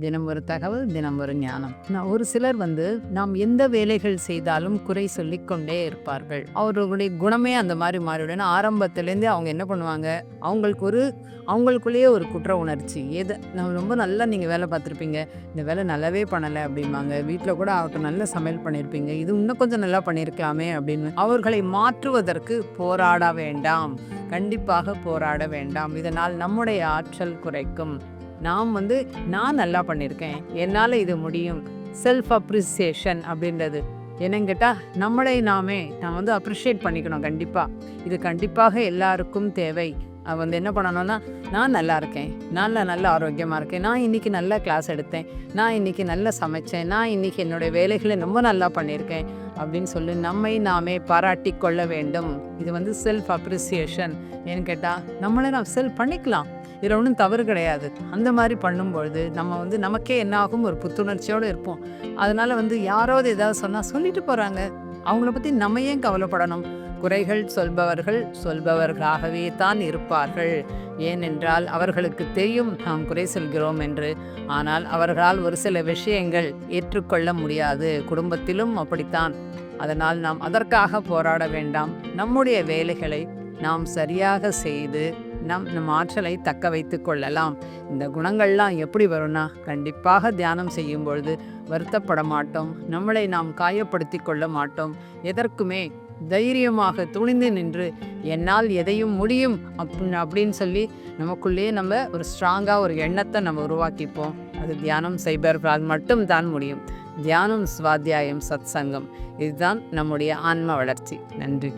தினம் ஒரு தகவல் தினம் ஒரு ஞானம். நான் ஒரு சிலர் வந்து நாம் எந்த வேலைகள் செய்தாலும் குறை சொல்லிக்கொண்டே இருப்பார்கள். அவர்களுடைய குணமே அந்த மாதிரி மாறிவிடும். ஆரம்பத்திலேருந்தே அவங்க என்ன பண்ணுவாங்க? அவங்களுக்கு ஒரு அவங்களுக்குள்ளேயே ஒரு குற்ற உணர்ச்சி. எது நம்ம ரொம்ப நல்லா நீங்கள் வேலை பார்த்துருப்பீங்க. இந்த வேலை நல்லாவே பண்ணலை அப்படிம்பாங்க. வீட்டில் கூட அவர்கிட்ட நல்ல சமையல் பண்ணியிருப்பீங்க. இது இன்னும் கொஞ்சம் நல்லா பண்ணியிருக்கலாமே அப்படின்னு அவர்களை மாற்றுவதற்கு போராட வேண்டாம். கண்டிப்பாக போராட வேண்டாம். இதனால் நம்முடைய ஆற்றல் குறைக்கும். நாம் வந்து நான் நல்லா பண்ணியிருக்கேன் என்னால் இது முடியும். செல்ஃப் அப்ரிசியேஷன் அப்படின்றது. என்னன்னு கேட்டால் நம்மளை நாமே நான் வந்து அப்ரிஷியேட் பண்ணிக்கணும் கண்டிப்பாக இது கண்டிப்பாக எல்லாருக்கும் தேவை. அது வந்து என்ன பண்ணணும்னா நான் நல்லா இருக்கேன். நல்ல நல்ல ஆரோக்கியமாக இருக்கேன். நான் இன்றைக்கி நல்லா கிளாஸ் எடுத்தேன். நான் இன்றைக்கி நல்லா சமைச்சேன். நான் இன்றைக்கி என்னுடைய வேலைகளை ரொம்ப நல்லா பண்ணியிருக்கேன் அப்படின்னு சொல்லி நம்மை நாமே பாராட்டி கொள்ள வேண்டும். இது வந்து செல்ஃப் அப்ரிசியேஷன் ஏன்னு கேட்டால் நம்மளை நாம் செல்ஃப் பண்ணிக்கலாம். இதில் ஒன்றும் தவறு கிடையாது. அந்த மாதிரி பண்ணும்பொழுது நம்ம வந்து நமக்கே என்ன ஆகும் ஒரு புத்துணர்ச்சியோடு இருப்போம். அதனால் வந்து யாராவது ஏதாவது சொன்னால் சொல்லிட்டு போகிறாங்க அவங்கள பற்றி நம்ம ஏன் கவலைப்படணும்? குறைகள் சொல்பவர்கள் சொல்பவர்களாகவே தான் இருப்பார்கள். ஏனென்றால் அவர்களுக்கு தெரியும் நாம் குறை சொல்கிறோம் என்று. ஆனால் அவர்களால் ஒரு சில விஷயங்கள் ஏற்றுக்கொள்ள முடியாது. குடும்பத்திலும் அப்படித்தான். அதனால் நாம் அதற்காக போராட வேண்டாம். நம்முடைய வேலைகளை நாம் சரியாக செய்து நம் நம் ஆற்றலை தக்க வைத்து கொள்ளலாம். இந்த குணங்கள்லாம் எப்படி வரும்னா கண்டிப்பாக தியானம் செய்யும் பொழுது வருத்தப்பட மாட்டோம். நம்மளை நாம் காயப்படுத்தி கொள்ள மாட்டோம். எதற்குமே தைரியமாக துணிந்து நின்று என்னால் எதையும் முடியும் அப்படின்னு அப்படின்னு சொல்லி நமக்குள்ளேயே நம்ம ஒரு ஸ்ட்ராங்காக ஒரு எண்ணத்தை நம்ம உருவாக்கிப்போம். அது தியானம் செய்பவர்களால் மட்டும் தான் முடியும். தியானம் சுவாத்தியாயம் சத் சங்கம் இதுதான் நம்முடைய ஆன்ம வளர்ச்சி. நன்றி.